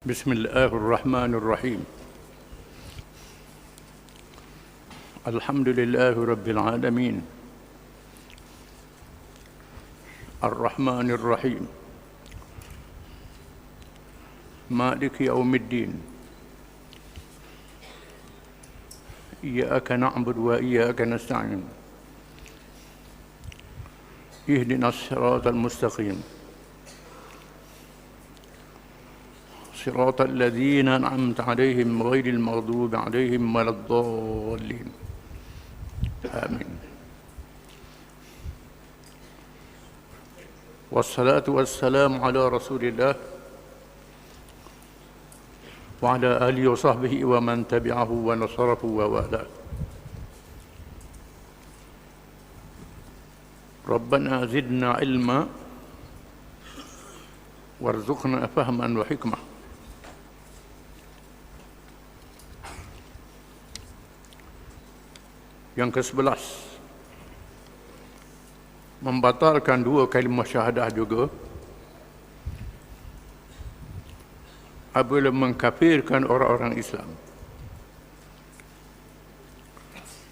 بسم الله الرحمن الرحيم. الحمد لله رب العالمين. الرحمن الرحيم. مالك يوم الدين. إياك نعبد وإياك نستعين. اهدنا الصراط المستقيم. صراط الذين أنعمت عليهم غير المغضوب عليهم ولا الضالين. آمين. والصلاة والسلام على رسول الله وعلى آله وصحبه ومن تبعه ونصره ووالاه. ربنا زدنا علما وارزقنا فهما وحكمة. Yang ke-11 Membatalkan dua kalimah syahadah juga. Apabila mengkafirkan orang-orang Islam.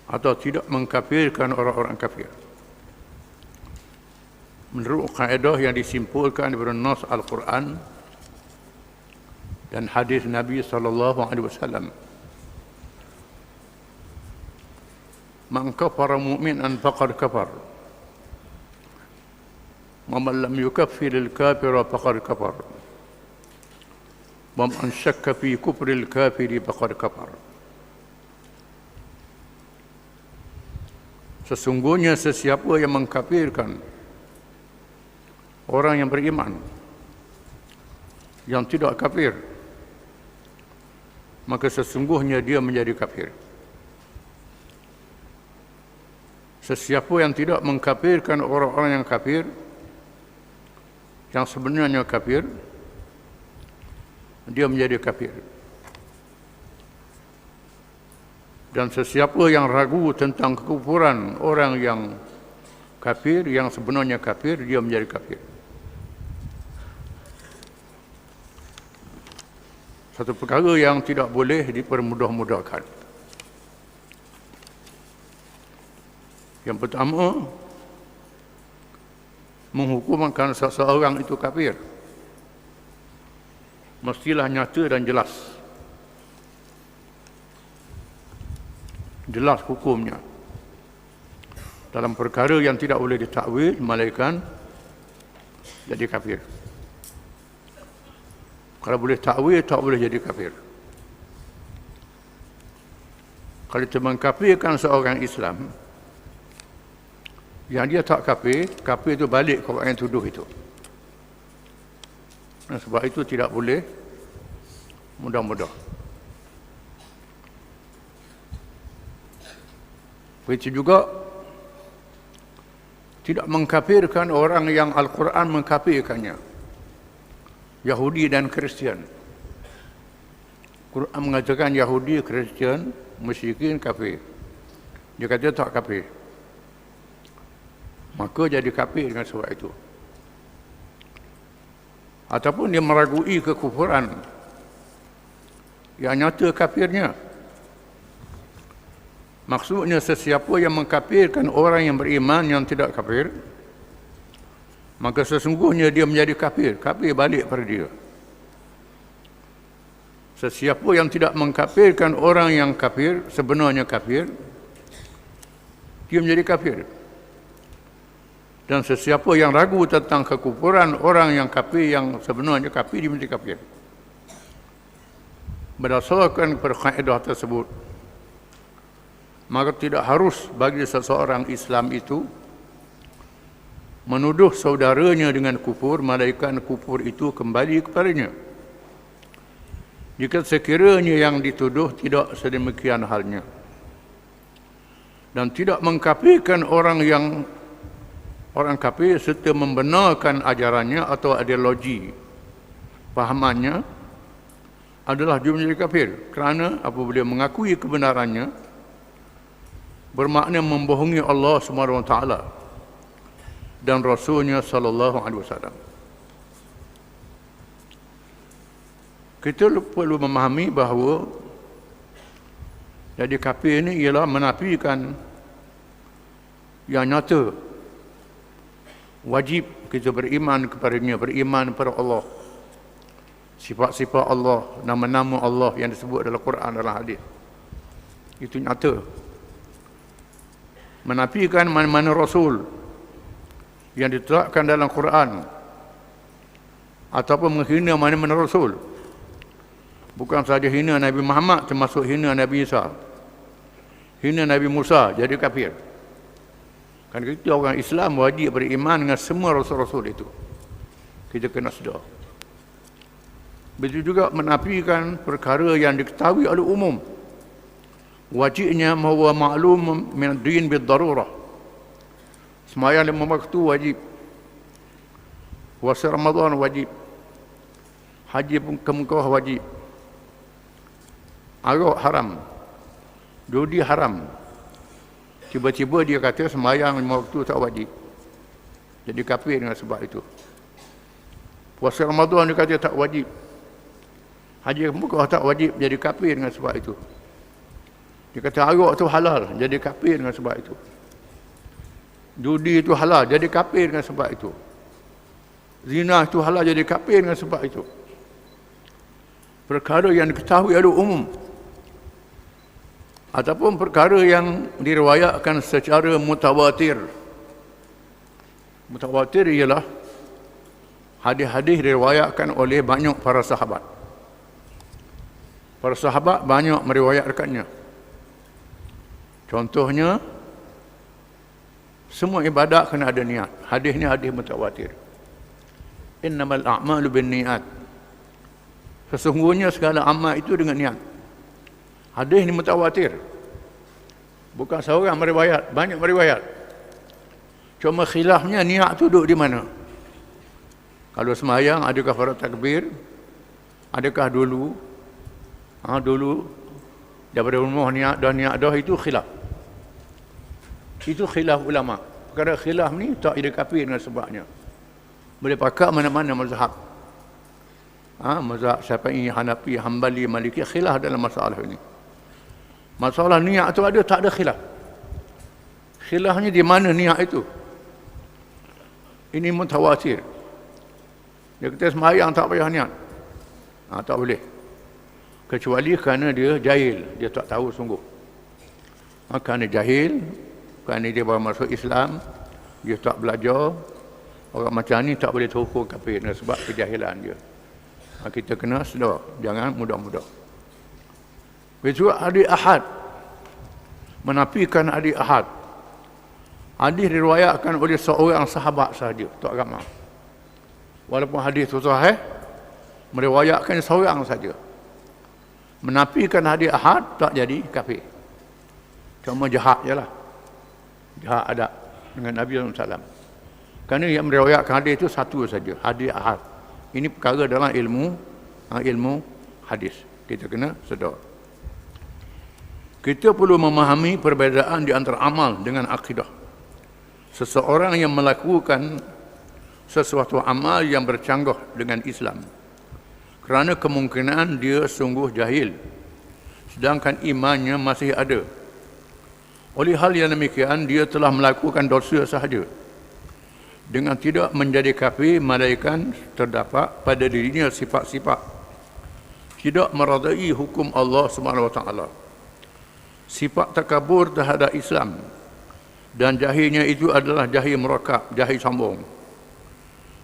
Atau tidak mengkafirkan orang-orang kafir. Menurut kaedah yang disimpulkan daripada Nas Al-Quran dan hadis Nabi sallallahu alaihi wasallam Man kafara mu'minan faqad kafar. Wa man lam yukaffir al-kafira faqad kafar. Wa man syakka fi kufri al-kafiri faqad kafar. Sesungguhnya sesiapa yang mengkafirkan orang yang beriman yang tidak kafir maka sesungguhnya dia menjadi kafir. Sesiapa yang tidak mengkafirkan orang-orang yang kafir yang sebenarnya kafir dia menjadi kafir. Dan sesiapa yang ragu tentang kekufuran orang yang kafir yang sebenarnya kafir dia menjadi kafir. Satu perkara yang tidak boleh dipermudah-mudahkan. Yang pertama, menghukumkan seseorang itu kafir. Mestilah nyata dan jelas. Jelas hukumnya. Dalam perkara yang tidak boleh ditakwil, malaikat jadi kafir. Kalau boleh takwil, tak boleh jadi kafir. Kalau kita mengkafirkan seorang Islam, yang dia tak kafir, kafir itu balik ke orang yang tuduh itu. Dan sebab itu tidak boleh mudah-mudah. Begitu juga tidak mengkafirkan orang yang Al-Quran mengkafirkannya. Yahudi dan Kristian. Quran mengatakan Yahudi, Kristian, musyrikin, kafir. Dia kata tak kafir maka jadi kafir dengan sebab itu. Ataupun dia meragui kekufuran yang nyata kafirnya. Maksudnya sesiapa yang mengkafirkan orang yang beriman yang tidak kafir maka sesungguhnya dia menjadi kafir. Kafir balik pada dia. Sesiapa yang tidak mengkafirkan orang yang kafir sebenarnya kafir dia menjadi kafir dan sesiapa yang ragu tentang kekufuran orang yang kafir yang sebenarnya kafir dia menjadi kafir. Berdasarkan perkaedah tersebut, maka tidak harus bagi seseorang Islam itu menuduh saudaranya dengan kufur, malaikat kufur itu kembali kepadanya. Jika sekiranya yang dituduh tidak sedemikian halnya dan tidak mengkafirkan orang yang orang kafir serta membenarkan ajarannya atau ideologi pahamannya adalah dia menjadi kafir. Kerana apabila mengakui kebenarannya bermakna membohongi Allah taala dan rasulnya sallallahu alaihi wasallam. Kita perlu memahami bahawa jadi kafir ini ialah menafikan yang nyata wajib kita beriman kepadanya beriman kepada Allah. Sifat-sifat Allah nama-nama Allah yang disebut dalam Quran dalam hadis. Itu nyata. Menafikan mana-mana rasul yang ditetapkan dalam Quran ataupun menghina mana-mana rasul. Bukan saja hina Nabi Muhammad termasuk hina Nabi Isa hina Nabi Musa jadi kafir kan kita orang Islam wajib beriman dengan semua rasul-rasul itu. Kita kena sedar. Begitu juga menafikan perkara yang diketahui oleh umum. Wajibnya mahu maklum min din bid darurah semayang lima waktu wajib. Puasa Ramadan wajib. Haji pun ke Mekah wajib. Arak haram. Judi haram tiba-tiba dia kata semayang lima waktu tak wajib jadi kafir dengan sebab itu puasa Ramadan dia kata tak wajib haji Mekah tak wajib jadi kafir dengan sebab itu dia kata arak tu halal, jadi kafir dengan sebab itu. Judi itu halal, jadi kafir dengan sebab itu. Zina itu halal, jadi kafir dengan sebab itu. Perkara yang diketahui oleh umum. Ataupun perkara yang diriwayatkan secara mutawatir. Mutawatir ialah hadis-hadis diriwayatkan oleh banyak para sahabat. Para sahabat banyak meriwayatkannya. Contohnya semua ibadat kena ada niat. Hadis ni hadis mutawatir. Innamal a'malu bin niat. Sesungguhnya segala amal itu dengan niat. Hadis ni mutawatir. Bukan seorang meriwayat, banyak meriwayat. Cuma khilafnya niat tu duduk di mana? Kalau semayang adakah farad takbir? Adakah dulu? Ha, dulu daripada rumah niat dah niat dah itu khilaf. Itu khilaf ulama. Perkara khilaf ni tak ada dengan sebabnya. Boleh pakai mana-mana mazhab. Ha, mazhab Syafi'i, Hanafi, Hambali, Maliki khilaf dalam masalah ini. Masalah niat tu ada tak ada khilaf. Khilafnya di mana niat itu? Ini mutawatir. Dia kata semayang tak payah niat. Ha, tak boleh. Kecuali kerana dia jahil. Dia tak tahu sungguh. Ha, kerana jahil, kerana dia baru masuk Islam dia tak belajar orang macam ni tak boleh terhukum kafir sebab kejahilan dia ha, kita kena sedar jangan mudah-mudah begitu hari ahad menafikan hari ahad hadis diriwayatkan oleh seorang sahabat sahaja tak ramai walaupun hadis itu sahih meriwayatkan seorang saja menafikan hari ahad tak jadi kafir cuma jahat je lah jahat adab dengan Nabi SAW. Kerana yang meriwayatkan hadis itu satu saja, hadis ahad. Ini perkara dalam ilmu ha, ilmu hadis. Kita kena sedar. Kita perlu memahami perbezaan di antara amal dengan akidah. Seseorang yang melakukan sesuatu amal yang bercanggah dengan Islam kerana kemungkinan dia sungguh jahil sedangkan imannya masih ada oleh hal yang demikian, dia telah melakukan dosa sahaja. Dengan tidak menjadi kafir, malaikat terdapat pada dirinya sifat-sifat. Tidak meradai hukum Allah SWT. Sifat takabur terhadap Islam. Dan jahilnya itu adalah jahil merakab, jahil sambung.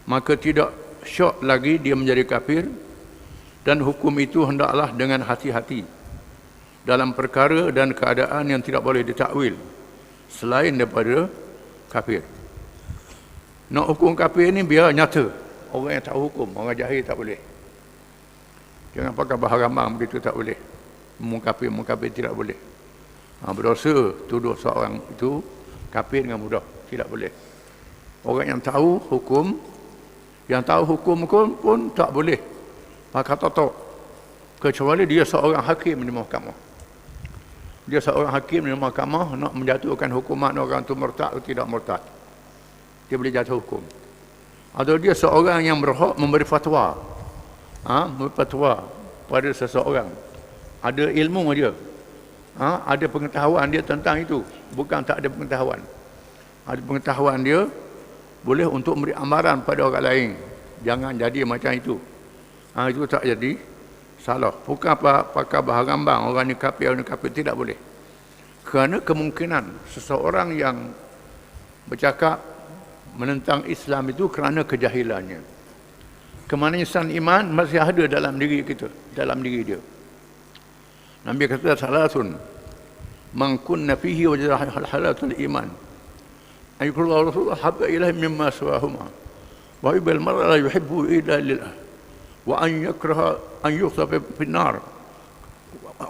Maka tidak syok lagi dia menjadi kafir. Dan hukum itu hendaklah dengan hati-hati dalam perkara dan keadaan yang tidak boleh ditakwil selain daripada kafir. Nak hukum kafir ni biar nyata. Orang yang tahu hukum, orang jahil tak boleh. Jangan pakai bahasa ramang begitu tak boleh. Mengkafir, mengkafir tidak boleh. Ha, berdosa tuduh seorang itu kafir dengan mudah. Tidak boleh. Orang yang tahu hukum, yang tahu hukum pun tak boleh. Pakai totok. Kecuali dia seorang hakim di mahkamah dia seorang hakim di mahkamah nak menjatuhkan hukuman orang itu murtad atau tidak murtad dia boleh jatuh hukum atau dia seorang yang berhak memberi fatwa ha? memberi fatwa pada seseorang ada ilmu dia ha, ada pengetahuan dia tentang itu. Bukan tak ada pengetahuan. Ada pengetahuan dia boleh untuk memberi amaran pada orang lain. Jangan jadi macam itu. Ha, itu tak jadi salah. Bukan apa pakai bahan gambang orang ni kafir orang ni kafir tidak boleh. Kerana kemungkinan seseorang yang bercakap menentang Islam itu kerana kejahilannya. Kemanisan iman masih ada dalam diri kita dalam diri dia Nabi kata salasun man kunna fihi wajah halatul iman. Ayukullah rasulullah habba ilahi mimma suahuma wa ibal mar'a la yuhibbu illa lillah wa an yakraha an yukhsafa fi nar.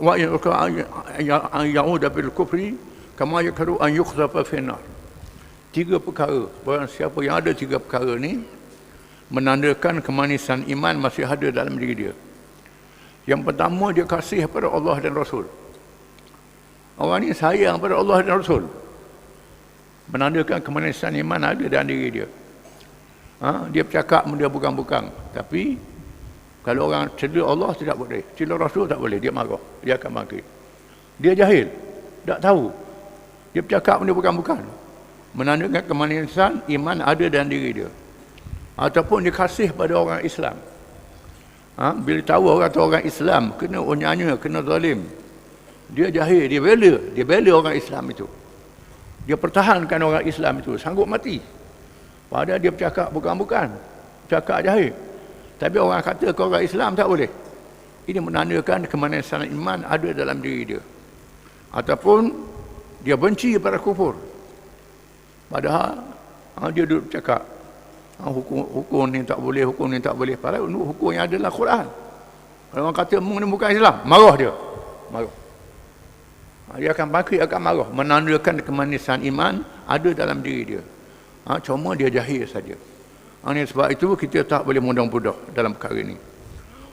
Wa an yakraha an ya'uda bil kufri kama yakrahu an yukhsafa fi nar. Tiga perkara. Barang siapa yang ada tiga perkara ni menandakan kemanisan iman masih ada dalam diri dia yang pertama dia kasih kepada Allah dan Rasul. Orang ni sayang kepada Allah dan Rasul. Menandakan kemanisan iman ada dalam diri dia. Ha? Dia bercakap dia bukan-bukan. Tapi kalau orang cedera Allah tidak boleh. Cedera Rasul tak boleh. Dia marah. Dia akan maki. Dia jahil. Tak tahu. Dia bercakap dia bukan-bukan. Menandakan kemanisan iman ada dalam diri dia. Ataupun dia kasih pada orang Islam ha? bila tahu orang tu orang Islam kena onyanya kena zalim. Dia jahil dia bela. Dia bela orang Islam itu. Dia pertahankan orang Islam itu. Sanggup mati. Padahal dia bercakap bukan-bukan. Cakap jahil. Tapi orang kata ke orang Islam tak boleh. Ini menandakan kemanisan iman ada dalam diri dia. Ataupun dia benci pada kufur. Padahal ha, dia duduk cakap Ha, hukum, hukum ni tak boleh, hukum ni tak boleh. Padahal hukum yang adalah Quran. Kalau orang kata mu ni bukan Islam, marah dia. Marah. Ha, dia akan bangkit, akan marah. Menandakan kemanisan iman ada dalam diri dia. Ha, cuma dia jahil saja. Ha, ini sebab itu kita tak boleh mudah-mudah dalam perkara ini.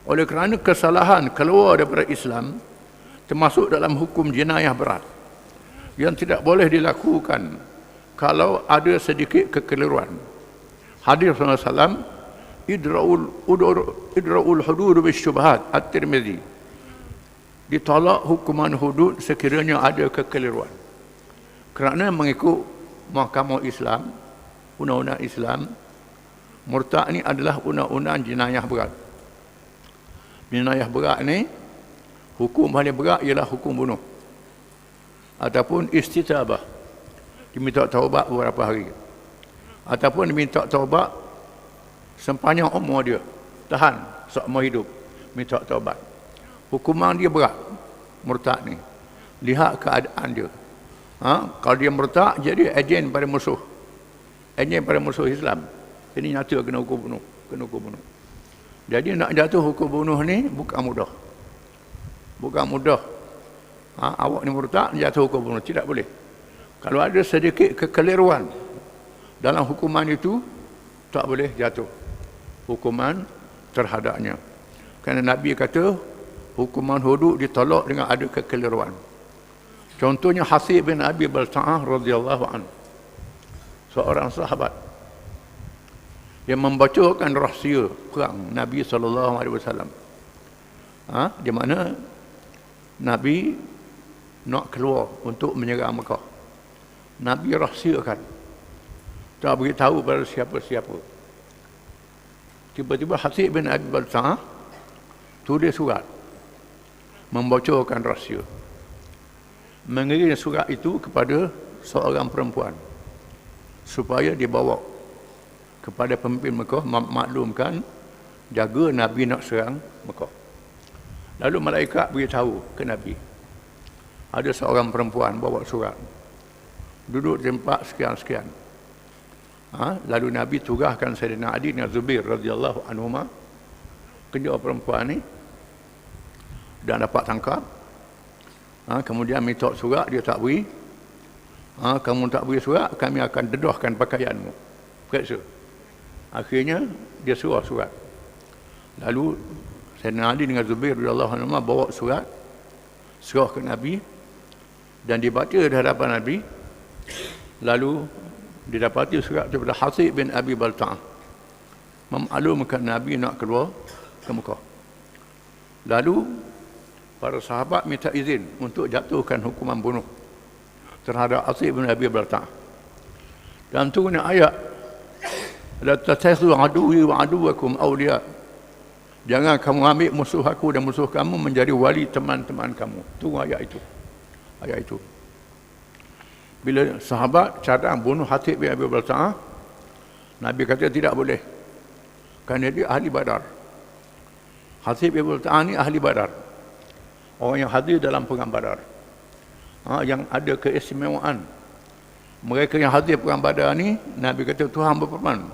Oleh kerana kesalahan keluar daripada Islam, termasuk dalam hukum jenayah berat, yang tidak boleh dilakukan kalau ada sedikit kekeliruan hadis Rasulullah idraul udur idraul hudud bis syubhat at-Tirmizi ditolak hukuman hudud sekiranya ada kekeliruan. Kerana mengikut mahkamah Islam undang-undang Islam murtad ni adalah undang-undang jenayah berat. Jenayah berat ni hukum paling berat ialah hukum bunuh ataupun istitabah. Diminta taubat beberapa hari ataupun minta taubat sepanjang umur dia tahan seumur hidup minta taubat. Hukuman dia berat murtad ni. Lihat keadaan dia. Ha? kalau dia murtad jadi ejen pada musuh. Ejen pada musuh Islam. Ini nyata kena hukum bunuh kena hukum bunuh. Jadi nak jatuh hukum bunuh ni bukan mudah. Bukan mudah. Ha? awak ni murtad jatuh hukum bunuh. Tidak boleh. Kalau ada sedikit kekeliruan dalam hukuman itu tak boleh jatuh. Hukuman terhadapnya. Kerana Nabi kata hukuman hudud ditolak dengan ada kekeliruan. Contohnya Hasib bin Abi Balta'ah radhiyallahu an. Seorang sahabat. Yang membacakan rahsia perang Nabi sallallahu alaihi wasallam. Ha? Di mana Nabi nak keluar untuk menyerang Mekah. Nabi rahsiakan tak beritahu pada siapa-siapa. Tiba-tiba Hasib bin Abi Balsa'ah tulis surat membocorkan rahsia. Mengirim surat itu kepada seorang perempuan supaya dibawa kepada pemimpin Mekah maklumkan jaga Nabi nak serang Mekah. Lalu malaikat beritahu ke Nabi ada seorang perempuan bawa surat duduk di tempat sekian-sekian Ha? Lalu Nabi tugaskan Sayyidina Ali dengan Zubair radhiyallahu anhuma kejar perempuan ni dan dapat tangkap. Ha? Kemudian minta surat dia tak beri. Ha? Kamu tak beri surat, kami akan dedahkan pakaianmu. Kata Akhirnya dia suruh surat. Lalu Sayyidina Ali dengan Zubair radhiyallahu anhuma bawa surat serah ke Nabi dan dibaca di hadapan Nabi. Lalu didapati surat daripada Hasib bin Abi Balta'ah memaklumkan Nabi nak keluar ke Mekah Lalu para sahabat minta izin untuk jatuhkan hukuman bunuh terhadap Asif bin Abi Balta. Dan turunnya ayat la tattakhidhu aduwwi wa aduwwakum awliya. Jangan kamu ambil musuh aku dan musuh kamu menjadi wali teman-teman kamu. Tunggu ayat itu. Ayat itu. Bila sahabat cadang bunuh Hatib bin Abi Balta, Nabi kata tidak boleh. Kerana dia ahli badar. Hatib bin Abi Balta ni ahli badar orang yang hadir dalam perang badar ha, yang ada keistimewaan mereka yang hadir perang badar ni Nabi kata Tuhan berfirman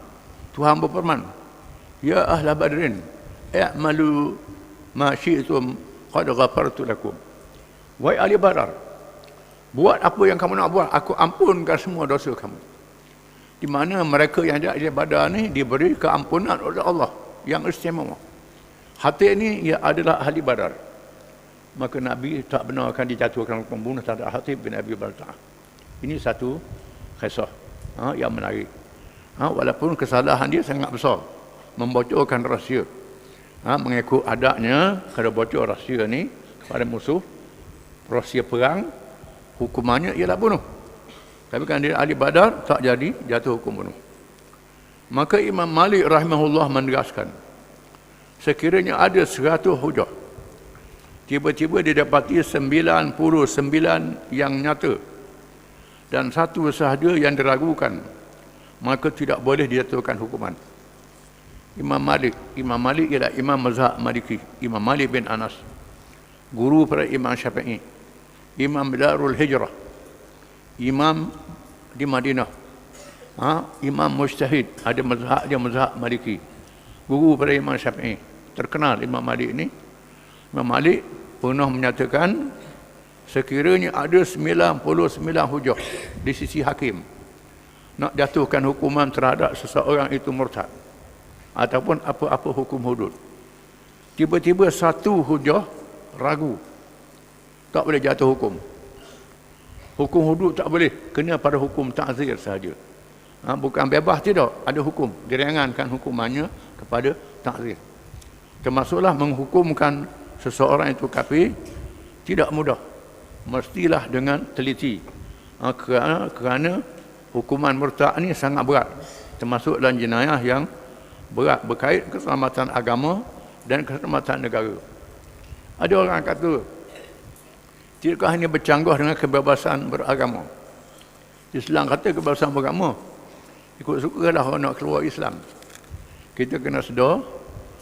Tuhan berfirman ya ahla badrin i'malu ma syi'tum qad ghafartu lakum ahli badar buat apa yang kamu nak buat aku ampunkan semua dosa kamu di mana mereka yang ada di badar ni diberi keampunan oleh Allah yang istimewa hati ini ia adalah ahli badar maka Nabi tak benar akan dijatuhkan pembunuh terhadap Hatib bin Abi Balta'ah. Ini satu kisah ha, yang menarik. Ha, walaupun kesalahan dia sangat besar. Membocorkan rahsia. Ha, mengikut adaknya, kalau bocor rahsia ni kepada musuh, rahsia perang, hukumannya ialah bunuh. Tapi kan dia ahli badar, tak jadi jatuh hukum bunuh. Maka Imam Malik rahimahullah menegaskan, sekiranya ada seratus hujah tiba-tiba dia dapati 99 yang nyata dan satu sahaja yang diragukan maka tidak boleh dijatuhkan hukuman Imam Malik Imam Malik ialah Imam Mazhab Maliki Imam Malik bin Anas guru pada Imam Syafi'i Imam Darul Hijrah. Imam di Madinah. Ha? Imam Mujtahid. Ada mazhab dia mazhab Maliki. Guru pada Imam Syafi'i. Terkenal Imam Malik ini Imam Malik pernah menyatakan sekiranya ada 99 hujah di sisi hakim nak jatuhkan hukuman terhadap seseorang itu murtad ataupun apa-apa hukum hudud tiba-tiba satu hujah ragu tak boleh jatuh hukum. Hukum hudud tak boleh. Kena pada hukum ta'zir sahaja. Ha, bukan bebas tidak. Ada hukum. Diringankan hukumannya kepada ta'zir. Termasuklah menghukumkan seseorang itu kafir tidak mudah. Mestilah dengan teliti. Ha, kerana, kerana hukuman murtad ini sangat berat. Termasuk dalam jenayah yang berat berkait keselamatan agama dan keselamatan negara. Ada orang kata tidakkah ini bercanggah dengan kebebasan beragama Islam kata kebebasan beragama ikut sukalah orang nak keluar Islam kita kena sedar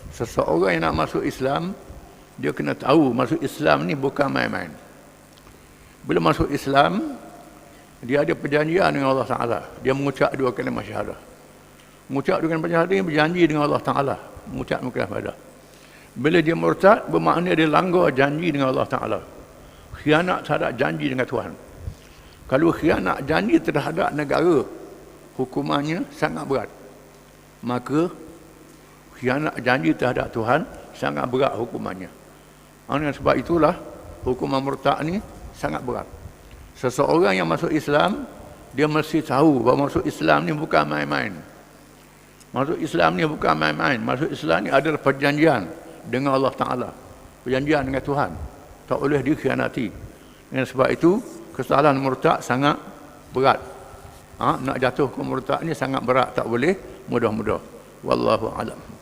seseorang yang nak masuk Islam dia kena tahu masuk Islam ni bukan main-main. Bila masuk Islam, dia ada perjanjian dengan Allah Taala. Dia mengucap dua kalimah syahadah. Mengucap dua kalimah syahadah ini berjanji dengan Allah Taala. Mengucap dua kalimah syahadah. Bila dia murtad, bermakna dia langgar janji dengan Allah Taala. Khianat terhadap janji dengan Tuhan. Kalau khianat janji terhadap negara, hukumannya sangat berat. Maka khianat janji terhadap Tuhan sangat berat hukumannya. Oleh sebab itulah hukuman murtad ni sangat berat. Seseorang yang masuk Islam, dia mesti tahu bahawa masuk Islam ni bukan main-main. Masuk Islam ni bukan main-main. Masuk Islam ni adalah perjanjian dengan Allah Ta'ala. Perjanjian dengan Tuhan. Tak boleh dikhianati. Dengan sebab itu, kesalahan murtad sangat berat. Ha? Nak jatuh ke murtad ni sangat berat. Tak boleh mudah-mudah. Wallahu a'lam.